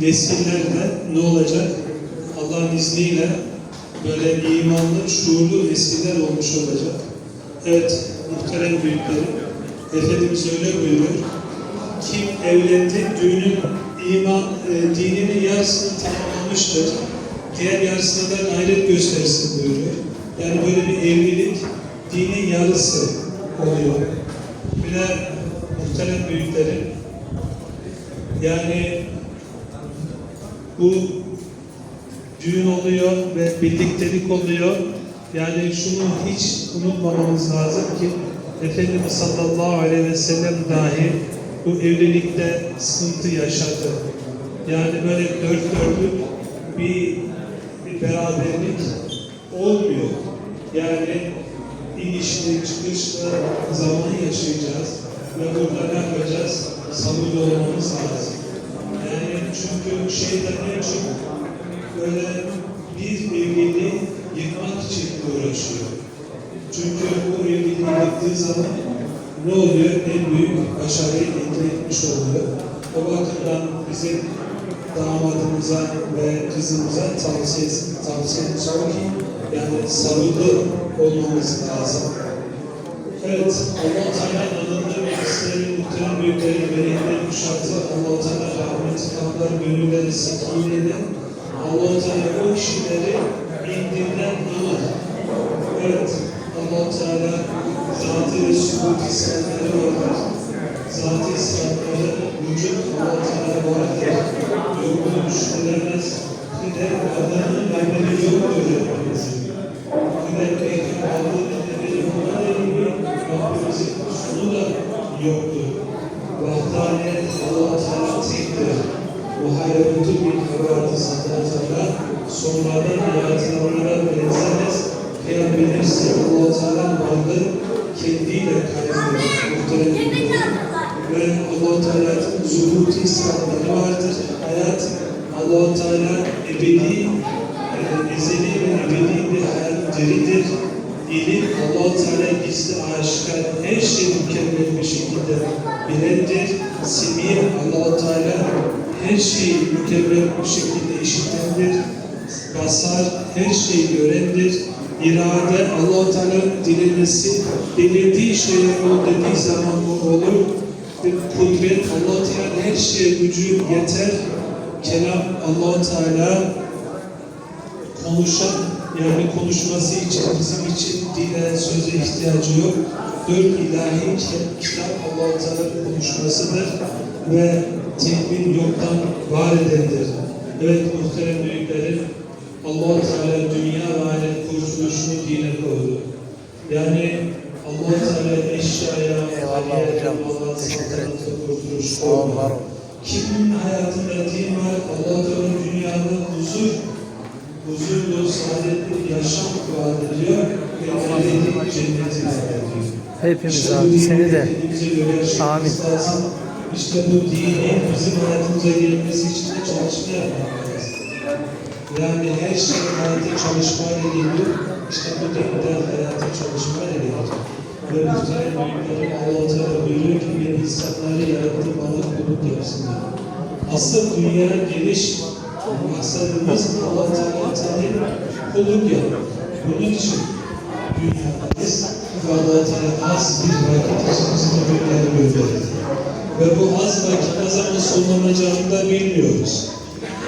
nesillerde ne olacak? Allah'ın izniyle böyle imanlı, şuurlu nesiller olmuş olacak. Evet, muhterem büyüklerim, Efendimiz öyle buyuruyor. Kim evlendi, düğünün iman, e, dininin yarısını tamamlamıştır. Diğer yarısına da gayret göstersin buyuruyor. Yani böyle bir evlilik dinin yarısı oluyor. Bir de muhterem büyüklerim, yani bu düğün oluyor ve birliktelik oluyor. Yani şunu hiç unutmamamız lazım ki Efendimiz sallallahu aleyhi ve sellem dahi bu evlilikte sıkıntı yaşadı. Yani böyle dört dörtlük bir, bir beraberlik olmuyor. Yani inişli çıkışlı zaman yaşayacağız ve burada ne yapacağız? Sabırlı olmamız lazım. Çünkü şeytan en çok böyle bir evliliği yıkmak için uğraşıyor. Çünkü bu evliliği yıktığı zaman ne oluyor? En büyük başarıyı elde etmiş oluyor. O bakımdan bizim damadımıza ve kızımıza tavsiye, tavsiyemiz o ki yani sabırlı olmamız lazım. Evet, Allah Teala'nın adında meclisleri, muhterem büyükleri, melekleri kuşattı. Allah Teala rahmeti kaplar, gönülleri sekinledi. Allah Teala o kişileri indinden alır. Evet, Allah Teala zatı ve sübut isyanları vardır. Zatı isyanları vücut Allah Teala vardır. Yokluğu düşünülemez. Bir de adamın bedeli yoktur. Bir de peygamber da yoktur. Vahdaniyet Allah Teala tektir. Muhayyebetü bir kabardı Allah Teala sonradan yaratılanlara benzemez. Peygamber ise Allah Teala'nın varlığı kendiyle bilgiler. Ve Allah Teala'nın zuhuti islamları vardır. Hayat Allah Teala ebedi, e, ezeli ve ebedi bir hayat diridir. İlim Allah Teala gizli aşikar her şeyi mükemmel bir şekilde bilendir. Semi Allah Teala her şeyi mükemmel bir şekilde işitendir. Basar her şeyi görendir. İrade Allah Teala dilemesi dilediği şeye ol dediği zaman o olur. Ve kudret Allah Teala her şeye gücü yeter. Kelam Allah Teala konuşan yani konuşması için bizim için dile söze ihtiyacı yok. Dört ilahi ki- kitap Allah Teala konuşmasıdır ve tekvin yoktan var edendir. Evet muhterem büyüklerim Allah Teala dünya ve ahiret kurtuluşunu dine koydu. Yani Allah Teala eşyaya, Teşekkür ederim. saltanata kurtuluş koydu. Kimin hayatında din var, Allah Teala dünyada huzur, huzurlu, saadetli bir yaşam vaat ediyor ve ebedi cenneti vaat ediyor. Hepimiz İşte abi, seni de. Amin. lazım. İşte bu dini bizim hayatımıza gelmesi için de çalışma yapmak lazım. Yani her şey hayata çalışmayla geliyor. İşte bu dinde hayata çalışmayla geliyor. Ve muhtemelen Allah-u Teala buyuruyor ki ben insanları yarattım bana kulluk yapsınlar. Asıl dünya geliş maksadımız Allah-u Teala'ya kulluk yapmak. Bunun için dünyadayız ve Allah-u Teala az bir vakit bu dünyaya gönderdi. Ve bu az vakit ne zaman sonlanacağını da bilmiyoruz.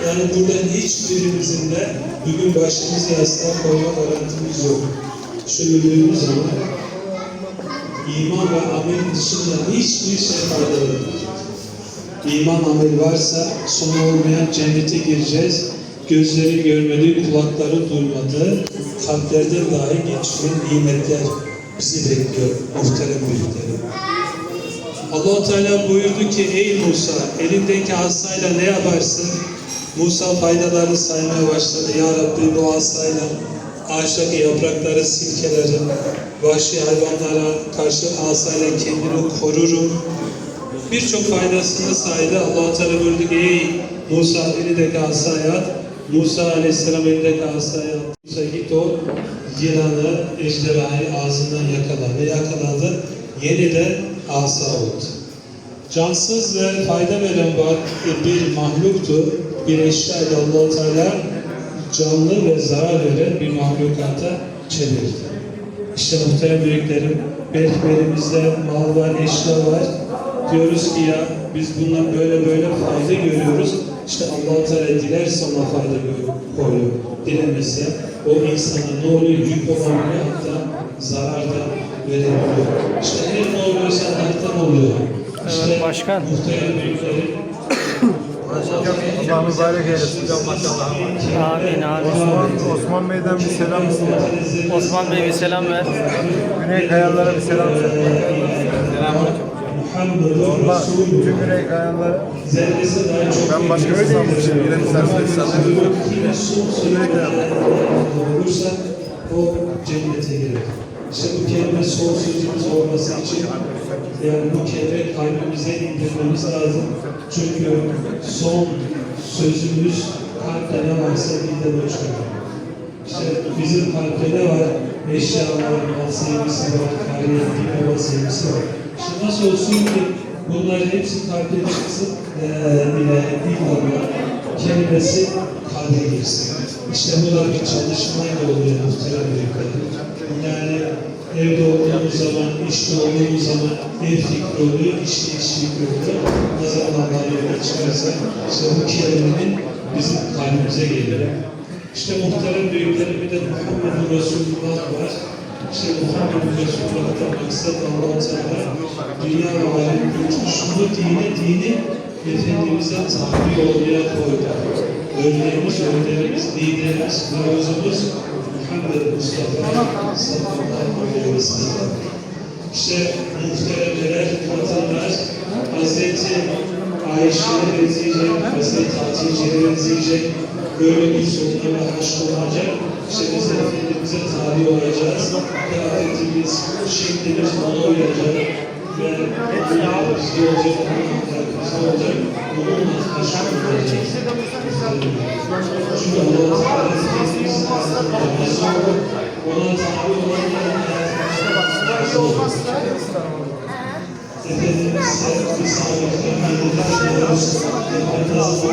Yani burada hiçbirimizin de bugün başımızı yastığa koyma garantimiz yok. Şöyle zaman iman ve amel dışında hiçbir şey fayda vermeyecek. İman amel varsa sonu olmayan cennete gireceğiz. Gözleri görmedi, kulakları duymadı, kalplerden dahi geçmeyen nimetler bizi bekliyor muhterem büyüklerim. allah Teala buyurdu ki ey Musa elindeki asayla ne yaparsın? Musa faydaları saymaya başladı. Ya Rabbi bu asayla ağaçtaki yaprakları silkelerim. Vahşi hayvanlara karşı asayla kendimi korurum. Birçok faydasını saydı. allah Teala buyurdu ki ey Musa elindeki asayı at. Musa Aleyhisselam elindeki asayı at. Musa git o yılanı, ejderhayı ağzından yakala. Ve yakaladı. Yeni de asa oldu. cansız ve fayda veren bir mahluktu. Bir eşyaydı allah Teala canlı ve zarar veren bir mahlukata çevirdi. İşte muhterem büyüklerim, belki mal var, eşya var. Diyoruz ki ya biz bundan böyle böyle fayda görüyoruz. İşte allah Teala dilerse ona fayda koyuyor. Dilemese o insana ne oluyor? Yük olabiliyor hatta zarar da verebiliyor. İşte her ne oluyorsa Allah'tan oluyor. İşte Evet, başkan. Muhterem büyüklerim, Allah mübarek eylesin. Amin amin. Osman, Osman Bey'den bir selam istedim. Osman Bey bir selam ver. Güney Kayalılara bir selam söyle. Muhammedur Daha çok Ben başka bir sanmışım. Serseri Yine son sözüyle olursa o cennete girer. İşte bu kelime son sözümüz olması için yani bu kelime kalbimize indirmemiz lazım. Çünkü son sözümüz kalpte ne varsa dilde o çıkıyor. İşte bizim kalpte ne var? Eşya var, mal sevgisi var, kariyeti, baba sevgisi var. İşte nasıl olsun ki bunların hepsi kalpte çıksın, eee ilahe illallah kelimesi kalbe girsin. İşte bu da bir çalışmayla oluyor muhterem büyüklerim. Yani evde olduğumuz zaman, işte olduğumuz zaman ev fikri oluyor, işte iş fikri oluyor. Ne zaman yola çıkarsa işte bu kelimenin bizim kalbimize geliyor. İşte muhterem büyüklerim bir de Muhammed Resulullah var. İşte Muhammed Resulullah'tan maksat Allah Teala dünya ve alem şunu dini dini Efendimiz'e tabi olmaya koydu. Örneğimiz, önderimiz, liderimiz, mevzumuz Muhammed Mustafa sallallahu aleyhi ve sellem. İşte muhteremler, kadınlar, Hazreti Ayşe'ye benzeyecek, Hazreti böyle bir ve haşr olacak. İşte biz Efendimiz'e tabi olacağız. Kıyafetimiz, şeklimiz ona uyacak. Ve ne olacak, bizde olacak. Onunla haşr olacağız. Çünkü Allah Teala Efendimiz'in yapması olur. Ona tabi olanların hayatımızda olmazsa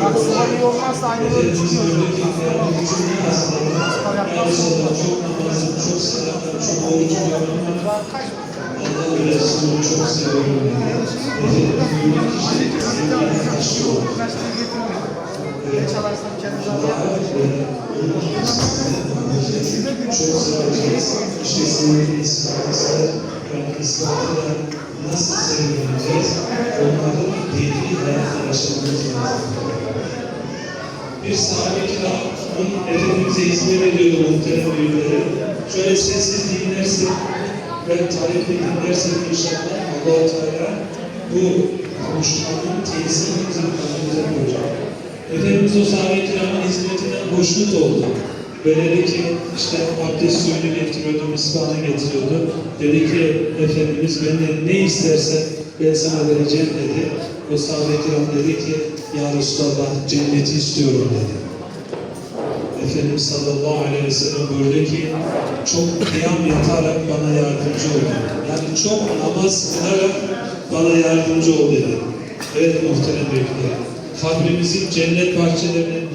Efendimiz olmazsa Efendimiz gördük ki yani gücünü aslında yani sonra çok namazım, çok nasıl sevileceğiz? Onların dini hayatı yaşamamız lazım. Bir sahabe kiramın Efendimiz'e hizmet ediyordu muhterem büyükleri. Şöyle sessiz dinlersek ve tarifle dinlersek inşallah allah Teala bu konuşmanın tesirini bizim kalbimize koyacak. Efendimiz o sahabe kiramın hizmetinden hoşnut oldu. Böyle dedi ki işte abdest suyunu getiriyordu, misvanı getiriyordu. Dedi ki Efendimiz benden ne istersen ben sana vereceğim dedi. O sahabe kiram dedi ki Ya Resulallah cenneti istiyorum dedi. Efendimiz sallallahu aleyhi ve sellem buyurdu ki çok kıyam yatarak bana yardımcı ol. Yani çok namaz kılarak bana yardımcı ol dedi. Evet muhterem büyükler. Kabrimizin cennet bahçelerinin